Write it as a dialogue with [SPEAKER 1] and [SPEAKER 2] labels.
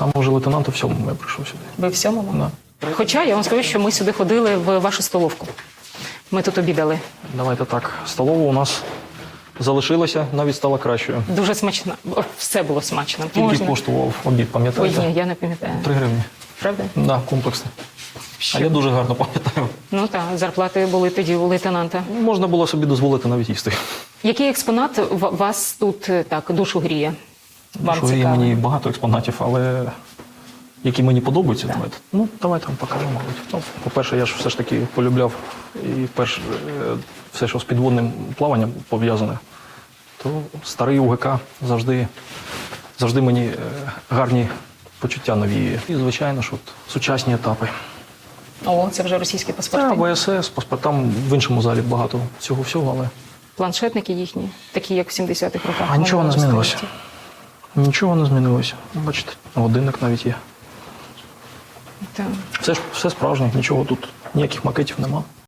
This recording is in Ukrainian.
[SPEAKER 1] саме вже лейтенанта в сьомому я прийшов сюди.
[SPEAKER 2] Ви в сьомому?
[SPEAKER 1] Да.
[SPEAKER 2] Хоча я вам скажу, що ми сюди ходили в вашу столовку. Ми тут обідали.
[SPEAKER 1] Давайте так. Столова у нас залишилася, навіть стала кращою.
[SPEAKER 2] Дуже смачно. Все було смачно.
[SPEAKER 1] Тільки коштував обід,
[SPEAKER 2] Ой,
[SPEAKER 1] пам'ятаєте?
[SPEAKER 2] ні, я не пам'ятаю.
[SPEAKER 1] Три гривні.
[SPEAKER 2] Правда?
[SPEAKER 1] Да, комплексний. А я дуже гарно пам'ятаю.
[SPEAKER 2] Ну так, зарплати були тоді у лейтенанта.
[SPEAKER 1] Можна було собі дозволити навіть їсти.
[SPEAKER 2] Який експонат в- вас тут е, так душу гріє? Вам
[SPEAKER 1] Що є мені багато експонатів, але які мені подобаються, давайте. Ну, давайте вам покажу, мабуть. Ну, по-перше, я ж все ж таки полюбляв і перш, е, все, що з підводним плаванням пов'язане, то старий УГК завжди, завжди мені е, гарні почуття навіює. І, звичайно, ж, от, сучасні етапи.
[SPEAKER 2] О, це вже російські паспорти.
[SPEAKER 1] Та, ВСС, паспортам в іншому залі багато цього всього, але
[SPEAKER 2] Планшетники їхні, такі як в 70-х роках.
[SPEAKER 1] А нічого не змінилося. Нічого не змінилося. Бачите, годинник навіть є.
[SPEAKER 2] Так.
[SPEAKER 1] Все ж все справжнє, нічого тут, ніяких макетів нема.